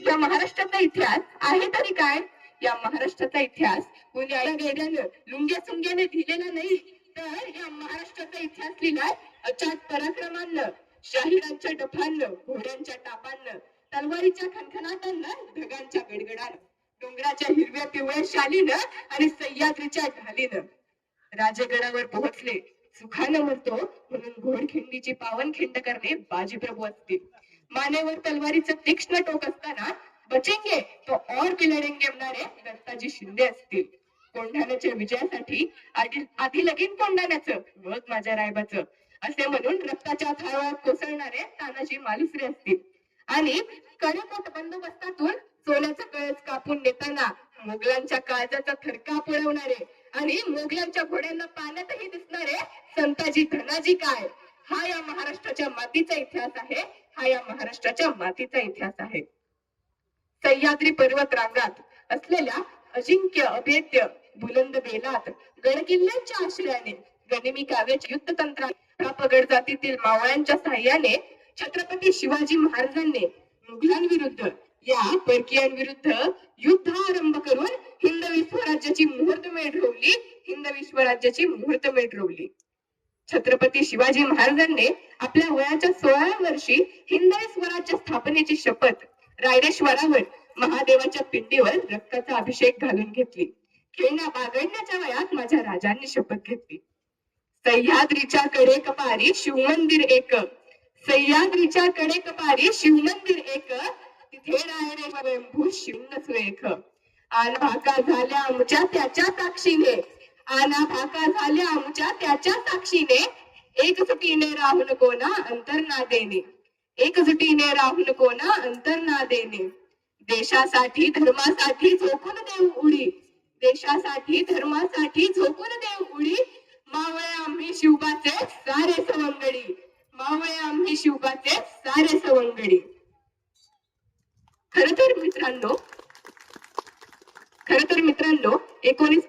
या महाराष्ट्राचा इतिहास आहे तरी काय? या महाराष्ट्राचा इतिहास कोणी आया गेल्यानं लुंग्या सुंग्याने लिहिलेला नाही. तर या महाराष्ट्राचा इतिहास लिहिलाय अचाट पराक्रमानं शाहिरांच्या डफांनं घोड्यांच्या टापांनं तलवारीच्या खणखणाटांनं ढगांच्या गडगडानं डोंगराच्या हिरव्या पिवळ्या शालीनं आणि सह्याद्रीच्या ढालीनं. राजगडावर पोहोचले. सुखानं म्हणतो म्हणून घोडखिंडीची पावनखिंड करणे बाजीप्रभू असतील. मानेवर तलवारीचं तीक्ष्ण टोक असताना बचेंगे तो और भी लढेंगे म्हणणारे दत्ताजी शिंदे असतील. कोंढाण्याच्या विजयासाठी आधी आधी लगीन कोंढाण्याचं मग माझ्या रायबाचं असे म्हणून रक्ताच्या थाळात कोसळणारे तानाजी मालुसरे असतील. आणि कडेकोट बंदोबस्तातून सोन्याचा कळस कापून नेताना मुघलांच्या काळजाचा थडका पुरवणारे आणि मुघलांच्या घोड्यांना पाण्यातही दिसणारे संताजी धनाजी काय? हा या महाराष्ट्राच्या मातीचा इतिहास आहे. हा या महाराष्ट्राच्या मातीचा इतिहास आहे. सह्याद्री पर्वत रांगात असलेल्या अजिंक्य अभेद्य बुलंद बेलात गडकिल्ल्यांच्या आश्रयाने गनिमी काव्याच्या युद्ध तंत्रात जातीतील मावळ्यांच्या सहाय्याने छत्रपती शिवाजी महाराजांनी मुघलांविरुद्ध या परकीयांविरुद्ध युद्ध आरंभ करून हिंद विश्वराज्याची मुहूर्त मुहूर्तमेढ रोवली. हिंद विश्वराज्याची मुहूर्त मुहूर्तमेढ रोवली. छत्रपती शिवाजी महाराजांनी आपल्या वयाच्या सोळाव्या वर्षी हिंदवी स्वराज्य स्थापनेची शपथ रायरेश्वरावर महादेवाच्या पिंडीवर रक्ताचा अभिषेक घालून घेतली. खेळण्या बागडण्याच्या वयात माझ्या राजांनी शपथ घेतली. सह्याद्रीच्या कडे कपारी शिवमंदिर एक. सह्याद्रीच्या कडे कपारी शिवमंदिर एक. तिथे रायरे स्वयंभू शिवण एक. आन भाका झाल्या आमच्या त्याच्या साक्षीने. आना भाका झाल्या आमच्या त्याच्या साक्षीने. एकजुटीने राहून कोणा अंतर ना देणे. एकजुटीने राहून कोणा अंतर ना देणे. देशासाठी धर्मासाठी झोकून देऊ उडी. देशासाठी धर्मासाठी झोकून देऊ उडी मावळे आम्ही शिवबाचे सारे सवंगडी मावळे आम्ही शिवबाचे सारे सवंगडी खर तर मित्रांनो खर तर मित्रांनो एकोणीस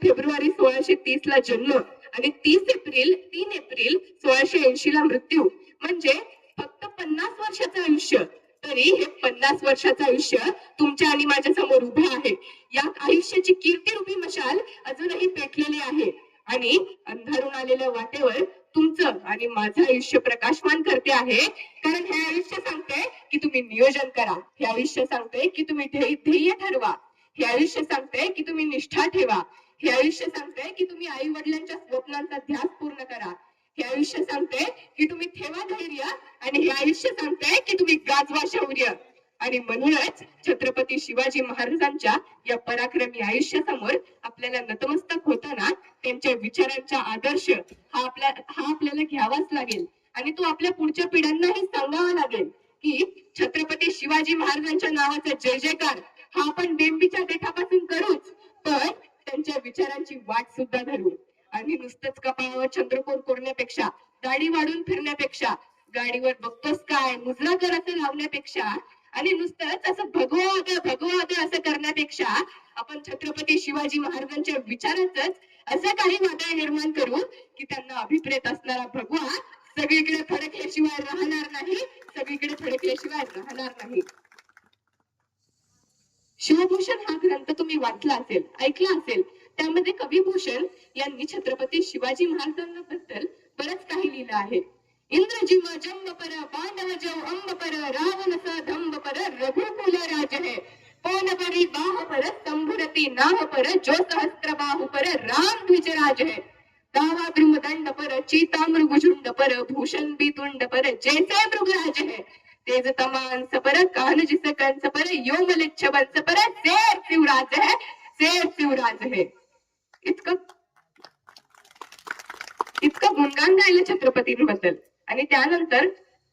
फेब्रुवारी सोळाशे तीस ला जन्म आणि तीस एप्रिल तीन एप्रिल सोळाशे ऐंशी ला मृत्यू. म्हणजे फक्त पन्नास वर्षाचं आयुष्य. तरी हे पन्नास वर्षाचं आयुष्य तुमच्या आणि माझ्यासमोर उभे आहे. या आयुष्याची कीर्ती कीर्तिरूपी मशाल अजूनही पेटलेली आहे. आणि अंधारून आलेल्या वाटेवर तुमचं आणि माझं आयुष्य प्रकाशमान करते आहे. कारण हे आयुष्य सांगते की तुम्ही नियोजन करा. हे आयुष्य सांगते की तुम्ही ध्येय ठरवा. हे आयुष्य सांगते की तुम्ही निष्ठा ठेवा. हे आयुष्य सांगते की तुम्ही आई वडिलांच्या स्वप्नांचा ध्यास पूर्ण करा. हे आयुष्य सांगते की तुम्ही ठेवा धैर्य आणि हे आयुष्य सांगते की तुम्ही गाजवा शौर्य. आणि म्हणूनच छत्रपती शिवाजी महाराजांच्या या पराक्रमी आयुष्यासमोर आपल्याला नतमस्तक होताना त्यांच्या विचारांचा आदर्श हा आपल्या हा आपल्याला घ्यावाच लागेल. आणि तो आपल्या पुढच्या पिढ्यांनाही सांगावा लागेल की छत्रपती शिवाजी महाराजांच्या नावाचा जय जयकार हा आपण बेंबीच्या देठापासून करूच. पण त्यांच्या विचारांची वाट सुद्धा धरू आणि नुसतंच कपाळावर चंद्रकोर कोरण्यापेक्षा दाढी वाढून फिरण्यापेक्षा गाडीवर बघतोस काय मुजरा कर असं लावण्यापेक्षा आणि नुसतंच असं भगवा ग भगवा ग असं करण्यापेक्षा आपण छत्रपती शिवाजी महाराजांच्या विचारातच असं काही वादळ निर्माण करू की त्यांना अभिप्रेत असणारा भगवा सगळीकडे फडकल्याशिवाय राहणार नाही सगळीकडे फडकल्याशिवाय राहणार नाही. शिवभूषण हा ग्रंथ तुम्ही वाचला असेल ऐकला असेल त्यामध्ये कविभूषण यांनी छत्रपती शिवाजी महाराजांबद्दल बरंच काही लिहिलं आहे. इंद्रजी जम्ब पर पांडव जव अंब पर रावण स धंब पर रघुकुल राज है. पौन परी बाह पर संभुरती नाह पर जो सहस्त्र बाहु पर राम द्विज राज है. दावा दंड पर चीता मृगुझुंड पर भूषण बितुंड पर जैसे मृगराज है. तेज तमान सपर कान जिस कंस पर योम लिच्छ बंस पर शेर शिवराज है शेर शिवराज है. इतकं इतकं गुणगान गायलं छत्रपतींबद्दल. आणि त्यानंतर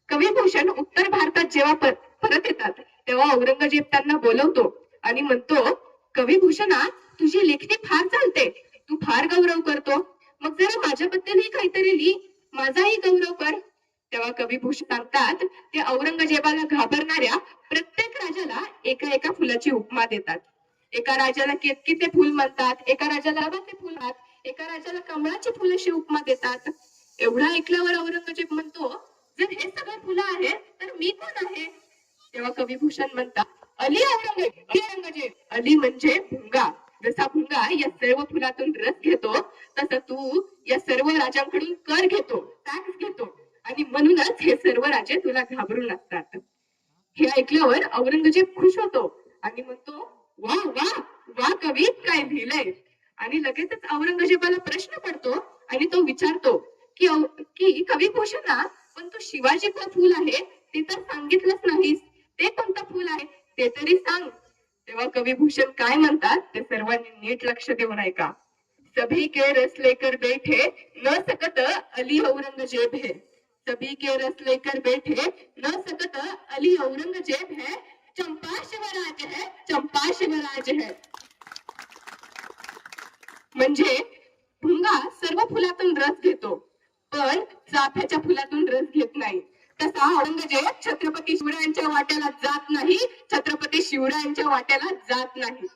कविभूषण उत्तर भारतात जेव्हा पर- परत येतात तेव्हा औरंगजेब त्यांना बोलवतो आणि म्हणतो कविभूषणा तुझी लेखणी फार चालते. तू फार गौरव करतो. मग जरा माझ्याबद्दलही काहीतरी लिही. माझाही गौरव कर. तेव्हा कविभूषण सांगतात ते औरंगजेबाला घाबरणाऱ्या प्रत्येक राजाला एका एका फुलाची उपमा देतात. एका राजाला केतकीचे फुल म्हणतात एका राजाला लावाचे फुल म्हणतात एका राजाला कमळाची फुलाची उपमा देतात. एवढा ऐकल्यावर औरंगजेब म्हणतो जर हे सगळे फुलं आहेत तर मी कोण आहे? तेव्हा कविभूषण म्हणतात अली औरंगजेब अली औरंगजेब अली म्हणजे भुंगा. जसा भुंगा या सर्व फुलातून रस घेतो तसं तू या सर्व राजांकडून कर घेतो. टॅक्स म्हणूनच हे सर्व राजे तुला घाबरून लागतात. हे ऐकल्यावर औरंगजेब खुश होतो आणि म्हणतो वा वा वा कवी काय लिहिलंय. आणि लगेचच औरंगजेबाला प्रश्न पडतो आणि तो विचारतो की की कवी भूषणा पण तू शिवाजी का फुल आहे? ते तर सांगितलंच नाहीस. ते कोणतं फुल आहे? ते तरी सांग. तेव्हा कवी भूषण काय म्हणतात ते सर्वांनी नीट लक्ष देऊन ऐका. सभी के रस लेकर बैठे न सकत अली औरंगजेब है. सभी के रस लेकर बैठे। न सकत अली औरंगजेब है चंपा शिवराज है चंपा शिवराज है। म्हणजे भुंगा सर्व फुलातून रस घेतो पण चाफ्याच्या फुलातून रस घेत नाही. तसा औरंगजेब छत्रपती शिवरायांच्या वाट्याला जात नाही छत्रपती शिवरायांच्या वाट्याला जात नाही.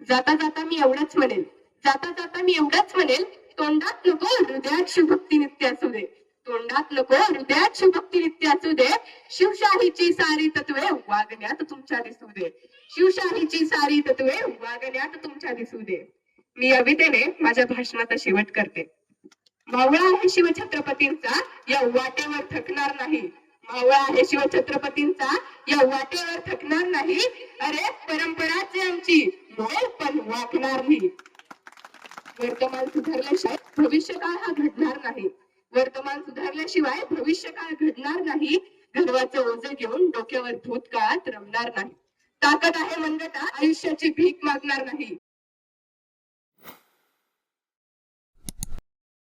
जाता जाता मी एवढंच म्हणेल जाता जाता मी एवढंच म्हणेल तोंडात नको हृदयात शिवभक्ती नित्य असू दे. तोंडात नको हृदयात शिवभक्ती नित्य असू दे. शिवशाहीची सारी तत्वे वागण्यात तुमच्या दिसू दे. शिवशाहीची सारी तत्वे वागण्यात तुमच्या दिसू दे. मी अवितेने माझ्या भाषणाचा शेवट करते. मावळा आहे शिवछत्रपतींचा या वाटेवर थकणार नाही. मावळा आहे शिवछत्रपतींचा या वाटेवर थकणार नाही. अरे परंपराच आमची. मोल पण वाकणार नाही. वर्तमान सुधारल्याशिवाय भविष्य काळ हा घडणार नाही. वर्तमान सुधारल्याशिवाय भविष्य काळ घडणार नाही. गर्वाचं ओझ घेऊन डोक्यावर भूतकाळात रमणार नाही. ताकद आहे मनगटा आयुष्याची भीक मागणार नाही.